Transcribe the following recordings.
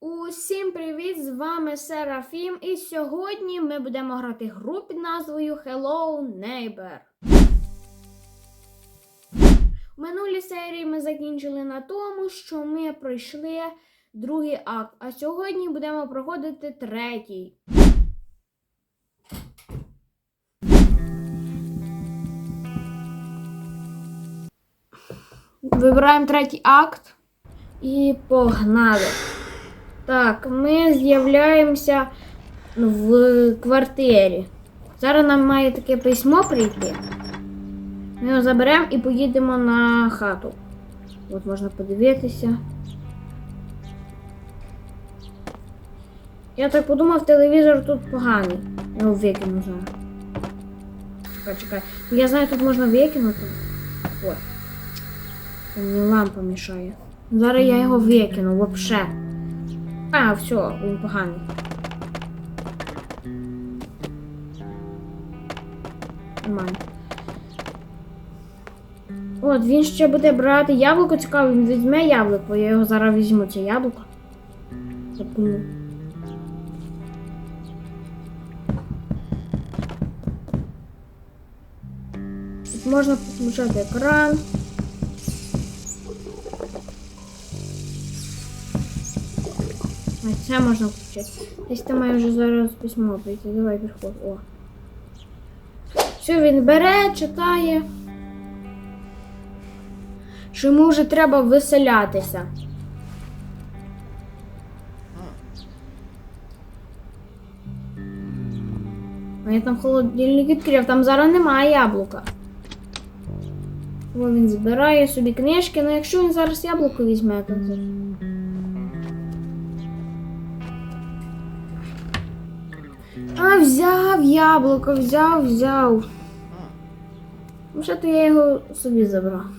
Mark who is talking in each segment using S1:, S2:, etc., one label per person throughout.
S1: Усім привіт! З вами Серафім, і сьогодні ми будемо грати гру під назвою Hello Neighbor. В минулій серії ми закінчили на тому, що ми пройшли другий акт, а сьогодні будемо проходити третій. Вибираємо третій акт і погнали. Так, ми з'являємося в квартирі. Зараз нам має таке письмо прийти. Ми його заберемо і поїдемо на хату. От можна подивитися. Я так подумав, телевізор тут поганий. Я його викину зараз. Чекай, чекай. Я знаю, тут можна викинути. О. Мені лампа мішає. Зараз я його викину вообще. А, все, він поганий. Нормально. От, він ще буде брати яблуко, цікаво, він візьме яблуко, я його зараз візьму, це яблуко. Запну. Тут можна включати екран. А це можна включити. Десь там має вже зараз письмо прийти. Давай приходь. О. Все, він бере, читає. Що йому вже треба виселятися. А я там холодильник відкрив, там зараз немає яблука. О, він збирає собі книжки, ну якщо він зараз яблуко візьме, то А, взяв яблуко, взяв, взяв. Ну, що то я його собі забрав.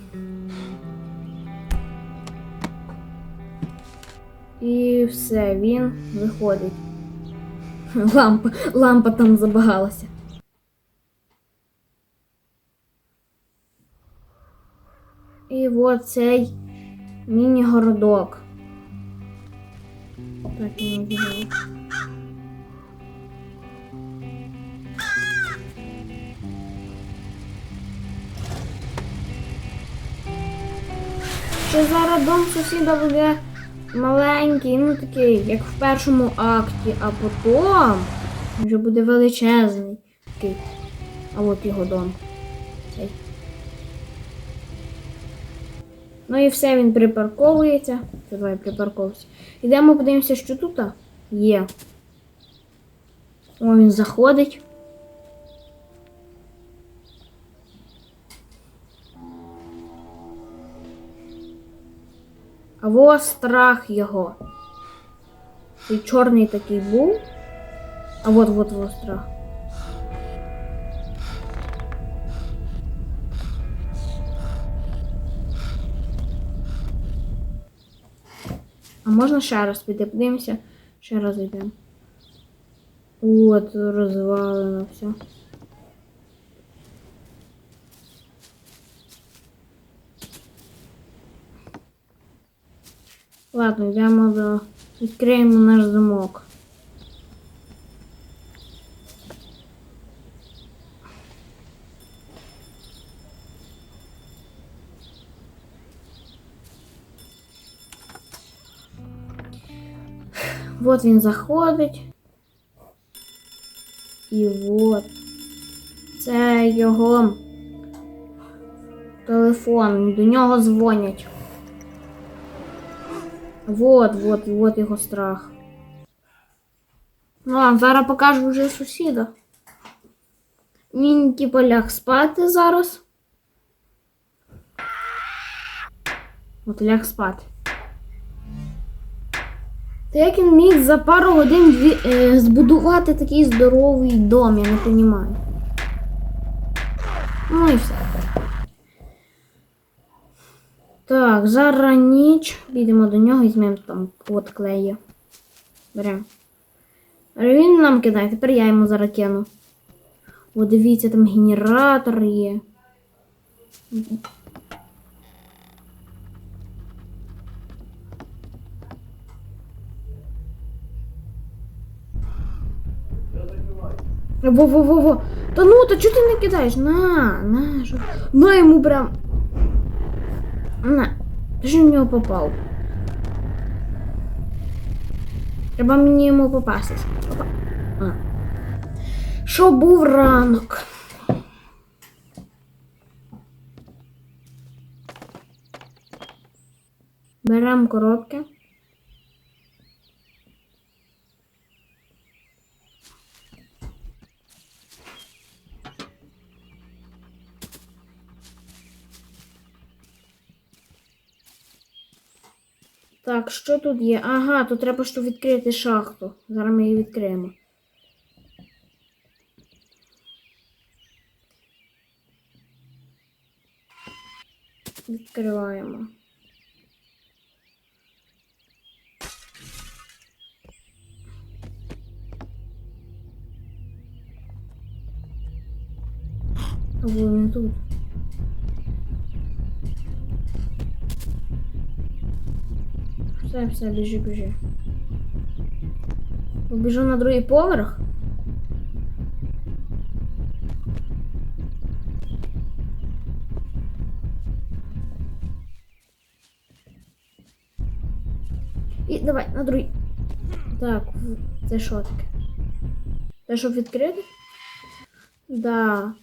S1: І все, він виходить. Лампа, лампа там забагалася. І от цей міні-городок. Так він виглядає. Що зараз дом сусіда буде маленький, ну такий, як в першому акті, а потім вже буде величезний. Такий. А от його дом. Цей. Ну і все, він припарковується. Це давай припарковуйся. Ідемо подивимося, що тут є. О, він заходить. А во страх його. Той чорний такий був. А вот вот во страх. А можна ще раз піти? Подивимося. Ще раз йдемо. От, розвалено все. Ладно, йдемо до. Відкриємо наш замок. Вот він заходить. І от. Це його телефон. До нього дзвонять. Вот, вот, вот його страх. Ну, а зараз покажу вже сусіда. Він типу ляг спати зараз. От ляг спати. Та як він міг за пару годин е, збудувати такий здоровий дом, я не розумію. Ну і все. Так, зараз ніч. Підемо до нього і візьмемо там от клею. Беремо. Він нам кидає, тепер я йому зараз кину. О, дивіться, там генератор є. Во-во-во-во. Та ну, та чого ти не кидаєш? На, на, що. На йому прям. На. Ж в нього попав. Треба мені йому попастись. Що був ранок? Беремо коробки. Так, що тут є? Ага, тут треба що відкрити шахту. Зараз ми її відкриємо. Відкриваємо. Вони тут. Все, все, біжи, біжи. Побіжу на другий поверх. І давай на другий. Так, це що таке? Це щоб відкрити? Да.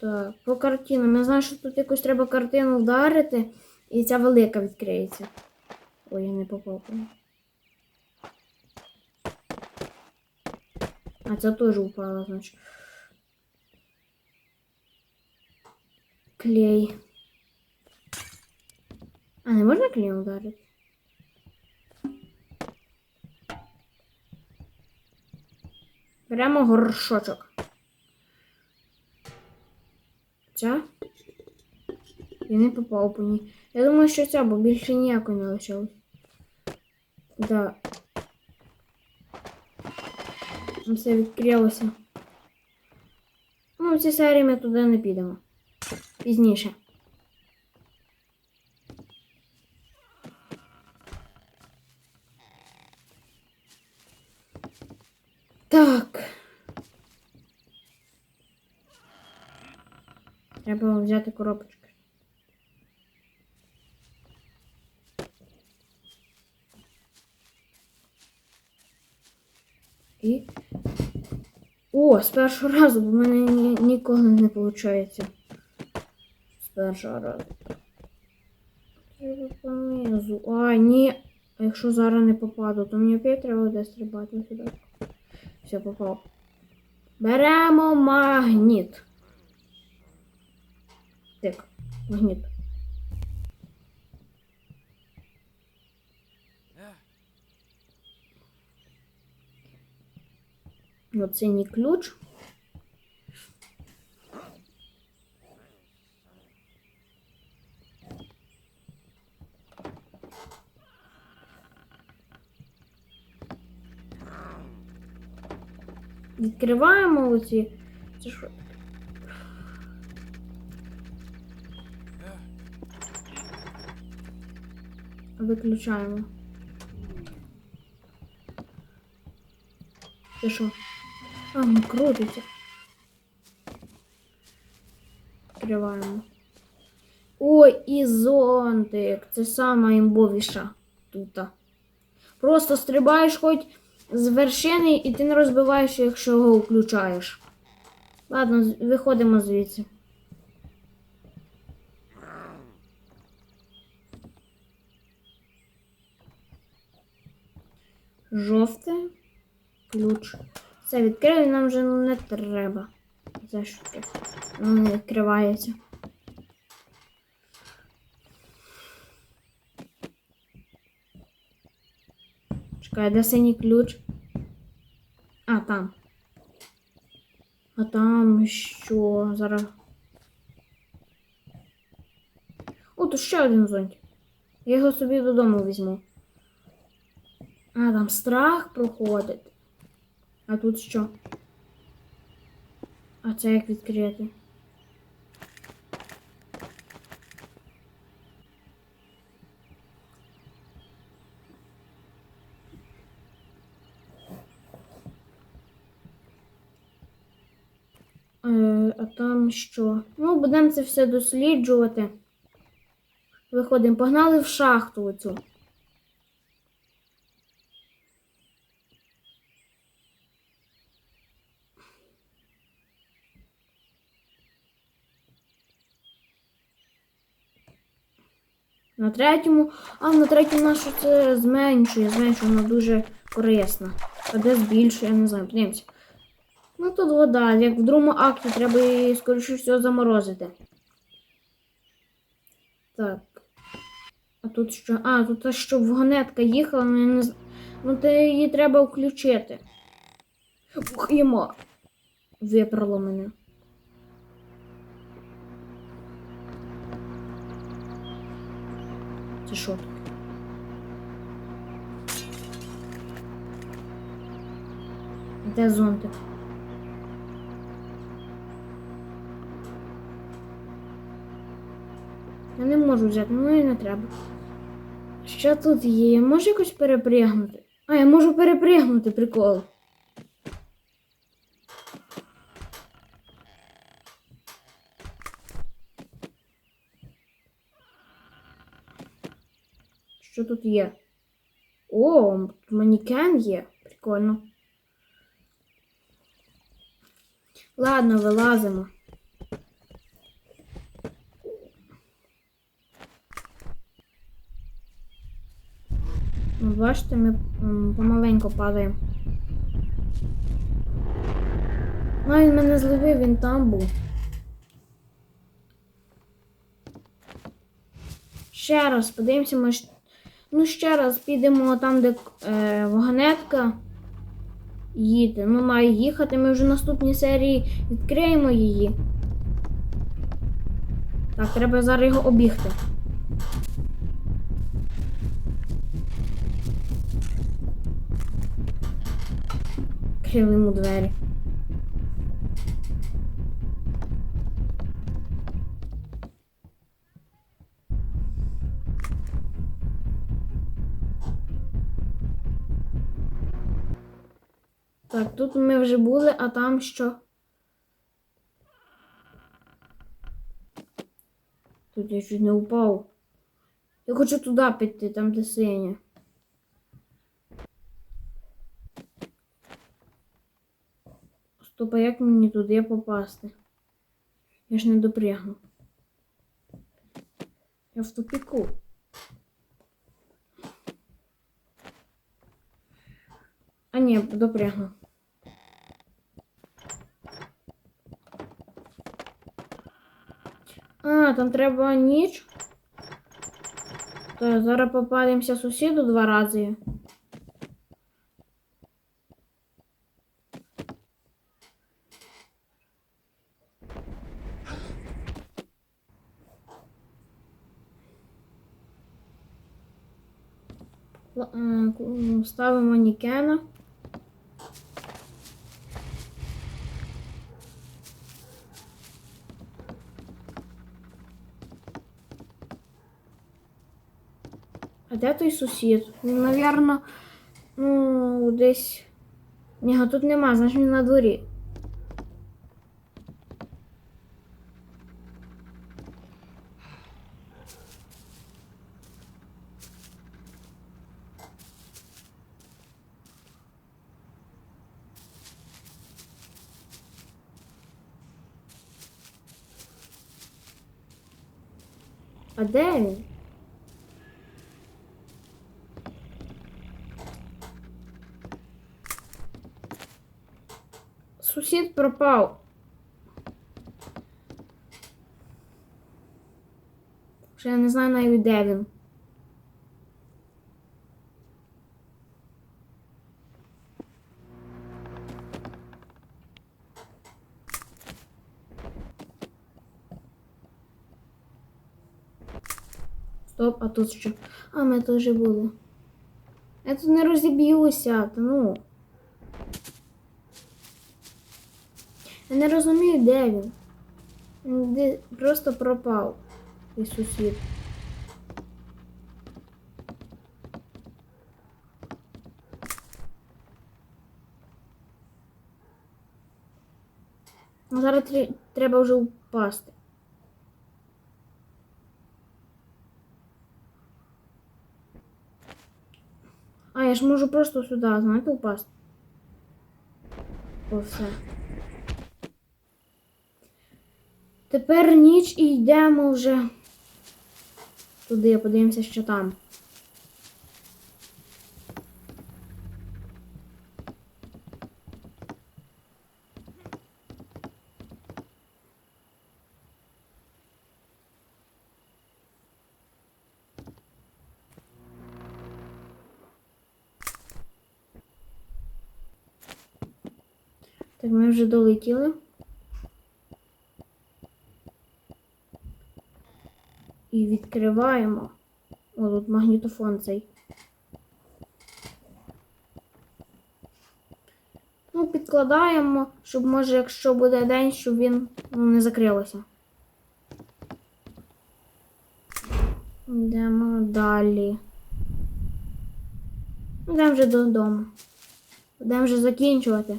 S1: Так, по картинам. Я знаю, що тут якусь треба картину вдарити, і ця велика відкриється. Ой, я не попав. по. А це теж упала, значить. Клей. А, не можна клеєм ударити? Беремо горшочок. Ця? Я не попав по ній. Я думаю, що ця, бо більше ніякої не лишилось. Да. Все відкрилося. Ну, в цій серії ми туди не підемо. Пізніше. Так. Треба взяти коробочки. І. О, з першого разу, бо в мене ні, ніколи не виходить. З першого разу. Треба понизу. А, ні. А якщо зараз не попаду, то мені опять треба буде стрибати сюди. Все, попав. Беремо магніт. Так, магніт. Оце не ключ. Відкриваємо оці. Це що? Виключаємо. Це що? А, ну крутиться. Відкриваємо. Ой, і зонтик. Це сама імбовіша тут. Просто стрибаєш хоч з вершини і ти не розбиваєш, якщо його включаєш. Ладно, виходимо звідси. Жовте. Ключ. Все, відкрили, нам вже не треба. Це що таке? Воно не відкривається. Чекай, де синій ключ? А, там. А там що? Зараз. О, тут ще один зонтик. Я його собі додому візьму. А, там страх проходить. А тут що? А це як відкрити? Е, а там що? Ну, будемо це все досліджувати. Виходимо, погнали в шахту оцю. На третьому, а на третьому нашу це зменшує, зменшує, вона дуже корисна. А де збільшує, я не знаю, подивимося. Ну тут вода, як в другому акті треба її, скоріше всього, заморозити. Так. А тут що? А, тут та, щоб вагонетка їхала, ну я не з- Ну то її треба включити. Ух, йому. Випрало мене. Це що? Де зонтик? Я не можу взяти, ну і не треба. Що тут є? Я можу якось перепригнути? А, я можу перепригнути, прикол. Що тут є? О, манікен є. Прикольно. Ладно, вилазимо. Ну, бачите, ми м, помаленьку падаємо. Ну, він мене зловив, він там був. Ще раз подивимося, ми ж... Ну, ще раз підемо там, де е, вагонетка їде. Ну, має їхати. Ми вже в наступній серії відкриємо її. Так, треба зараз його обігти. Відкрили йому двері. Тут ми вже були, а там що? Тут я чуть не упав. Я хочу туди піти, там де синя. Стоп, а як мені туди попасти? Я ж не допрягну. Я в тупіку. А ні, допрягну. А, там треба ніч. То зараз попадемося сусіду два рази. Ставимо манікена. А де той сусід? Він, навірно, ну, десь. Ні, його тут нема, значить він на дворі. А де він? Сусід пропав. Вже я не знаю навіть де він. Стоп, а тут що? А, ми теж були. Я тут не розіб'юся, ну. Я не розумію, де він. Де просто пропав. І сусід. Ну, зараз трі- треба вже впасти. А, я ж можу просто сюди, знаєте, впасти. О, все. Тепер ніч і йдемо вже туди, подивимося, що там. Так, ми вже долетіли. І відкриваємо. О, тут магнітофон цей. Ну, підкладаємо, щоб може, якщо буде день, щоб він ну, не закрилося. Йдемо далі. Йдемо вже додому. Будемо вже закінчувати.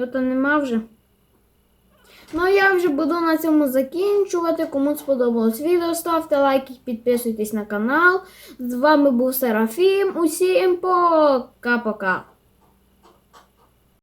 S1: Його нема вже. Ну, а я вже буду на цьому закінчувати. Кому сподобалось відео, ставте лайки, підписуйтесь на канал. З вами був Серафім. Усім пока-пока.